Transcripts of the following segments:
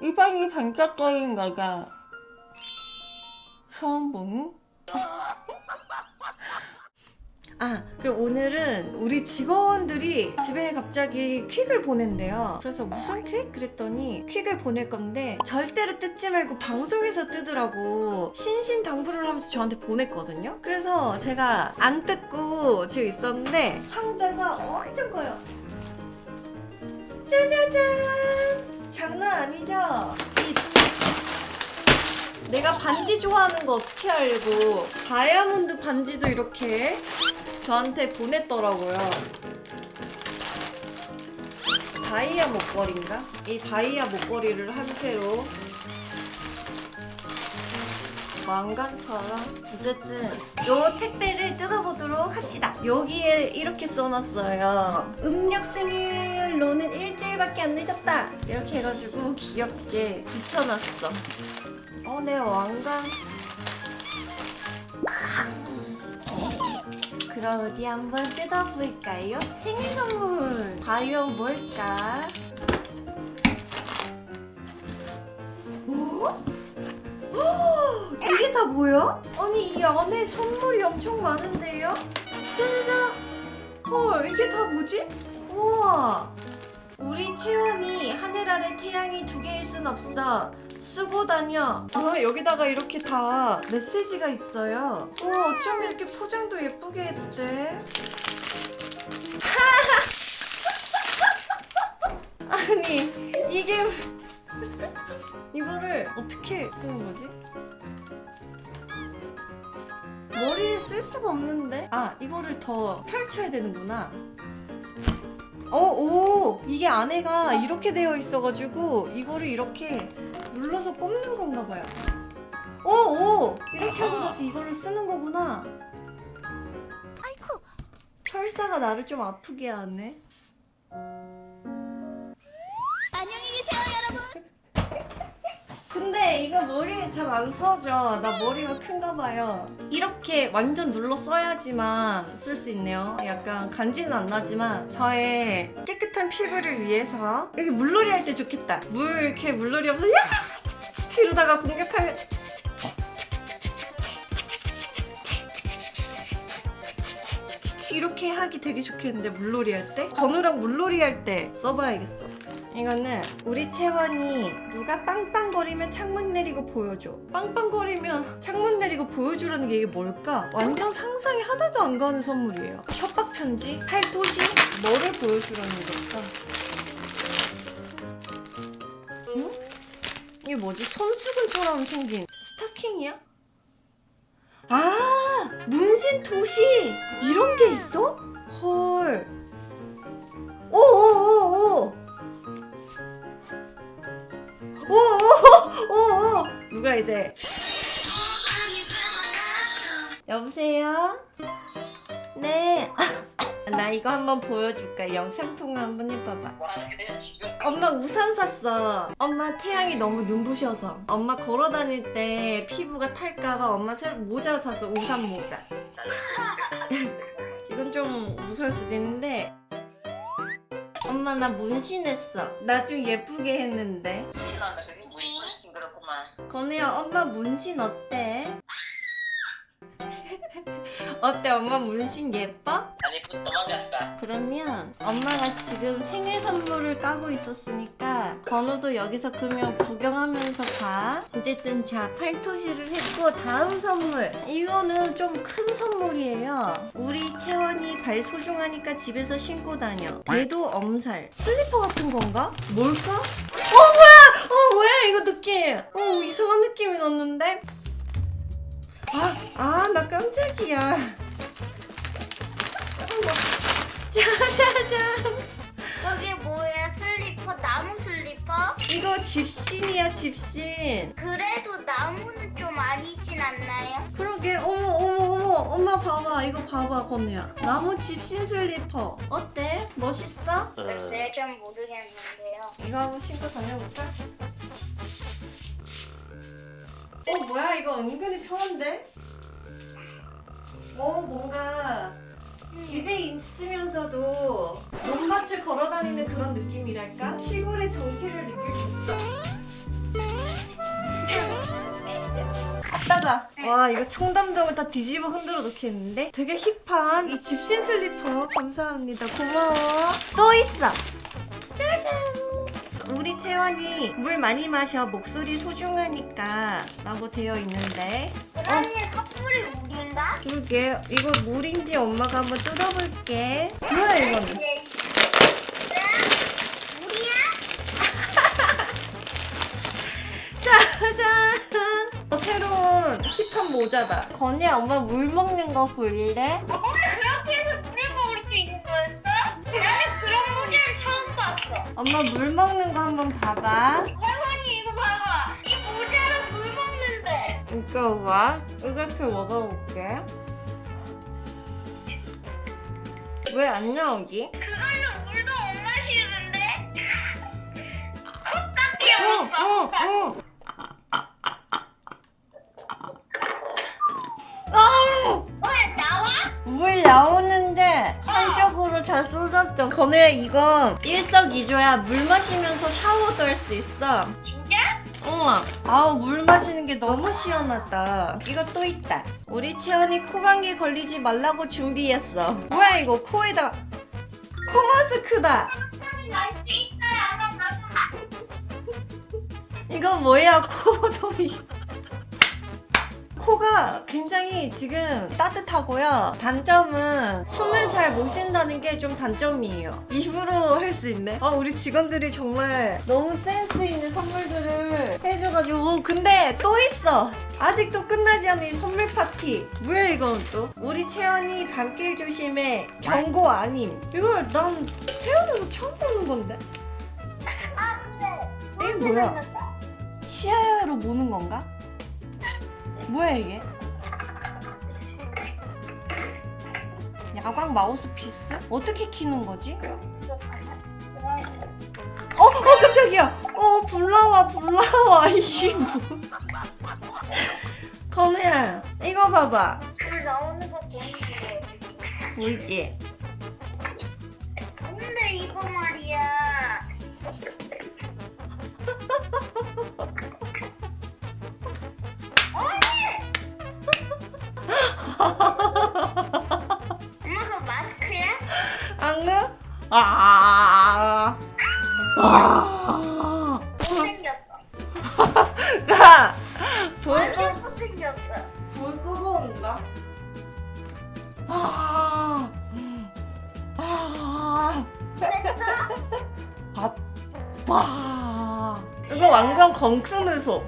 이 방이 반짝거리는 거가 처음 보니? 아, 그리고 오늘은 우리 직원들이 집에 갑자기 퀵을 보낸대요. 그래서 무슨 퀵? 그랬더니 퀵을 보낼 건데 절대로 뜯지 말고 방송에서 뜨더라고. 신신당부를 하면서 저한테 보냈거든요. 그래서 제가 안 뜯고 지금 있었는데 상자가 엄청 커요. 짜자잔! 장난 아니죠? 이 내가 반지 좋아하는 거 어떻게 알고 다이아몬드 반지도 이렇게 저한테 보냈더라고요. 다이아 목걸이인가? 이 다이아 목걸이를 한 채로 왕관처럼 어쨌든 요 택배를 뜯어보도록 합시다. 여기에 이렇게 써놨어요. 음력 생일로는 일 주일밖에 안 늦었다. 이렇게 해가지고 귀엽게 붙여놨어. 어, 내 왕관. 그럼 어디 한번 뜯어볼까요? 생일 선물. 과연 뭘까? 이게 다 뭐야? 아니 이 안에 선물이 엄청 많은데요? 짜자잔! 헐 이게 다 뭐지? 우와! 채원이 하늘 아래 태양이 두 개일 순 없어. 쓰고 다녀. 아, 여기다가 이렇게 다 메시지가 있어요. 오, 어쩜 이렇게 포장도 예쁘게 했대? 아니, 이게. 이거를 어떻게 쓰는 거지? 머리에 쓸 수가 없는데? 아, 이거를 더 펼쳐야 되는구나. 어, 오! 이게 안에가 이렇게 되어 있어가지고 이거를 이렇게 눌러서 꼽는 건가 봐요. 오, 오! 이렇게 하고 나서 이거를 쓰는 거구나. 아이쿠 철사가 나를 좀 아프게 하네. 근데 이거 머리에 잘 안 써져. 나 머리가 큰가 봐요. 이렇게 완전 눌러 써야지만 쓸 수 있네요. 약간 간지는 안 나지만 저의 깨끗한 피부를 위해서 여기 물놀이 할 때 좋겠다. 물 이렇게 물놀이 하면서 야! 칙칙칙칙 이러다가 공격하면 이렇게 하기 되게 좋겠는데 물놀이 할 때? 건우랑 물놀이 할 때 써봐야겠어. 이거는 우리 채원이 누가 빵빵거리면 창문 내리고 보여줘. 빵빵거리면 창문 내리고 보여주라는 게 이게 뭘까? 완전 상상이 하나도 안 가는 선물이에요. 협박 편지, 팔토시, 뭐를 보여주라는 걸까? 응? 이게 뭐지? 손수건처럼 생긴 스타킹이야? 아 문신 도시 이런 게 있어? 헐. 오오오오. 오오오오. 누가 이제 여보세요? 네. 나 이거 한번 보여줄까? 영상 통화 한번 해봐봐. 엄마 우산 샀어. 엄마 태양이 너무 눈부셔서. 엄마 걸어 다닐 때 피부가 탈까봐 엄마 새로 모자 샀어. 우산 모자. 이건 좀 무서울 수도 있는데. 엄마 나 문신했어. 나 좀 예쁘게 했는데. 신한다 그게 무슨 징그럽구만. 건우야 엄마 문신 어때? 어때 엄마 문신 예뻐? 아니 그 도망갔다. 그러면 엄마가 지금 생일 선물을 까고 있었으니까 건우도 여기서 그러면 구경하면서 가. 어쨌든 자 팔토시를 했고 다음 선물 이거는 좀 큰 선물이에요. 우리 채원이 발 소중하니까 집에서 신고 다녀. 대도 엄살 슬리퍼 같은 건가? 뭘까? 어 뭐야? 어 뭐야 이거 느낌? 어 이상한 느낌이 났는데? 아, 아, 나 깜짝이야. 짜자잔. 여기 뭐야 슬리퍼 나무 슬 리퍼? 이거 집신이야, 집신. 그래도 나무는 좀 아니진 않나요? 그러게, 어머, 어머, 어머. 엄마 봐봐. 이거 봐봐, 건우야. 나무 집신 슬리퍼. 어때? 멋있어? 글쎄 잘 모르겠는데요 이거 한번 신고 다녀볼까? 어, 뭐야? 이거 은근히 편한데? 어, 뭔가 집에 있으면서도 논밭을 걸어다니는 그런 느낌이랄까? 시골의 정취를 느낄 수 있어. 갔다가 와 이거 청담동을 다 뒤집어 흔들어 놓겠는데? 되게 힙한 이 집신 슬리퍼 감사합니다 고마워 또 있어 짜잔 우리 채원이 물 많이 마셔 목소리 소중하니까 라고 되어 있는데 그러니 선물이 우리인가? 그러게 이거 물인지 엄마가 한번 뜯어볼게 뭐야 이거는 네. 우리야? 짜잔 어, 새로운 힙한 모자다 건이야 엄마 물 먹는 거 볼래? 엄마 물 먹는 거 한번 봐봐 할머니 이거 봐봐. 이 모자로 물 먹는데. 이거 봐 이렇게 먹어볼게 왜 안 나오지? 그걸로 물도 못 마시는데. 컵밖에 없어. 응, 응. 아우! 왜 나와? 물 한쪽으로 잘 쏟았죠. 건우야 이건 일석이조야. 물 마시면서 샤워도 할 수 있어. 진짜? 응. 아우 물 마시는 게 너무 시원하다. 이거 또 있다. 우리 채연이 코감기 걸리지 말라고 준비했어. 뭐야 이거 코에다 코 마스크다. 날수 봐봐. 이거 뭐야 코돌이. 코가 굉장히 지금 따뜻하고요. 단점은 숨을 잘 못 쉰다는 게 좀 단점이에요. 입으로 할 수 있네. 아, 우리 직원들이 정말 너무 센스 있는 선물들을 해줘가지고. 근데 또 있어. 아직도 끝나지 않은 이 선물 파티. 뭐야, 이건 또? 우리 채연이 밤길 조심해. 경고 아님. 이걸 난 태어나서 처음 보는 건데. 아 근데 이게 뭐야? 치아로 무는 건가? 뭐야 이게? 야광 마우스 피스? 어떻게 키는 거지? 어, 어 깜짝이야. 어 불나와 불나와 이게 뭐? 건우야 이거 봐봐. 불 나오는 거 보이지? 보이지? 근데 이거 말이야. 엄마 그 마스크야? 앙느? 아. 아. 못생겼어. 나 돌, 완전 못생겼어. 돌 끄고 온다. 아. 아. 됐어? 아. 와. 이거 완전 건축에서.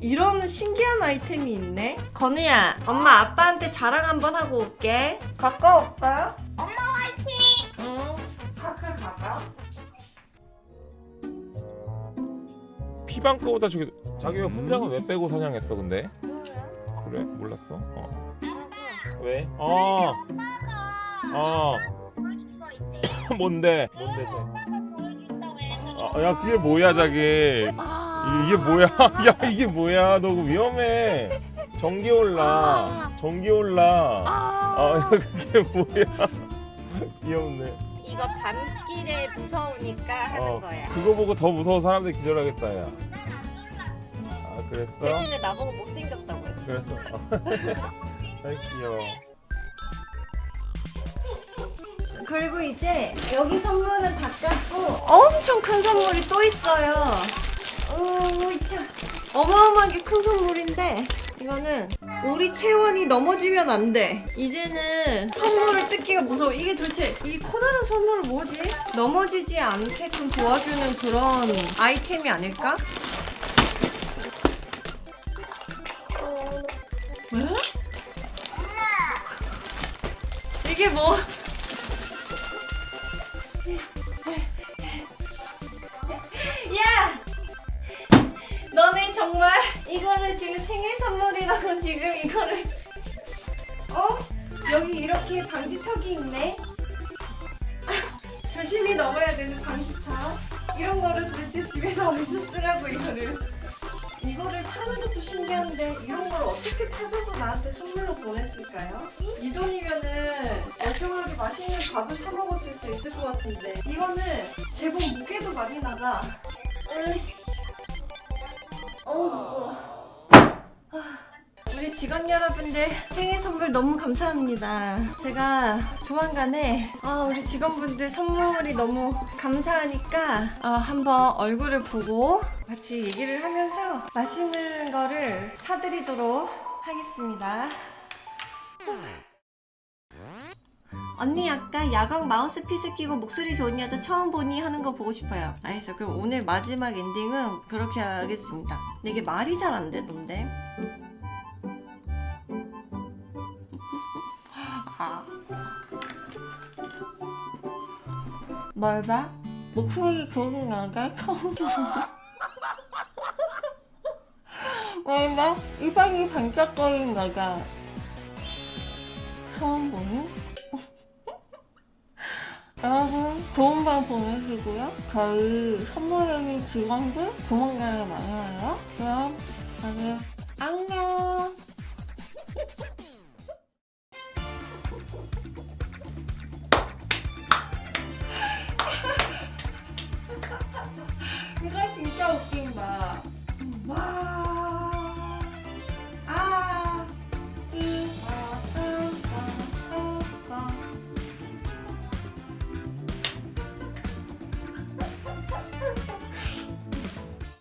이런 신기한 아이템이 있네. 건우야, 엄마 아빠한테 자랑 한번 하고 올게. 가까웠다. 엄마 화이팅! 응. 카카 가까. 피방크보다 저기 자기가 훈장은 왜 빼고 사냥했어 근데? 그래? 몰랐어? 어. 왜? 어. 어. 뭔데? 뭔데? 아, 야 그게 뭐야 자기? 이- 이게 뭐야? 야 이게 뭐야? 너 그거 위험해. 전기 올라. 전기 올라. 아 야, 그게 뭐야? 귀엽네. 이거 밤길에 무서우니까 어, 그거 보고 더 무서워 사람들이 기절하겠다 야. 아 그랬어? 대신에 나보고 못생겼다고 했어. 그랬어. 아이 귀여워. 그리고 이제 여기 선물은 다 깠고 엄청 큰 선물이 또 있어요. 어, 참 어마어마하게 큰 선물인데 이거는 우리 채원이 넘어지면 안 돼. 이제는 선물을 뜯기가 무서워. 이게 도대체 이 커다란 선물은 뭐지? 넘어지지 않게끔 도와주는 그런 아이템이 아닐까? 왜? 이게 뭐? 정말 이거는 지금 생일 선물이라고 지금 이거를 어? 여기 이렇게 방지턱이 있네. 아, 조심히 넘어야 되는 방지턱. 이런 거를 도대체 집에서 어디서 쓰라고 이거를. 이거를 파는 것도 신기한데 이런 걸 어떻게 찾아서 나한테 선물로 보냈을까요? 이 돈이면은 멀쩡하게 맛있는 밥을 사 먹었을 수 있을 것 같은데 이거는 제법 무게도 많이 나가 어우 무거워. 아, 우리 직원 여러분들 생일 선물 너무 감사합니다. 제가 조만간에 아, 우리 직원분들 선물이 너무 감사하니까 아, 한번 얼굴을 보고 같이 얘기를 하면서 맛있는 거를 사드리도록 하겠습니다. 언니 아까 야광 마우스피스 끼고 목소리 좋은 여자 처음 보니 하는 거 보고 싶어요. 알겠어. 그럼 오늘 마지막 엔딩은 그렇게 하겠습니다. 근데 이게 말이 잘 안 되던데. 아. 뭘 봐? 목소리 좋은 여자 처음 보니. 왜 봐? 이방이 반짝거리는 여자 처음 보니? 여러분 좋은 밤 보내시고요. 가을 선물하기 직원들 조만간에 만나요. 그럼 다들 안녕.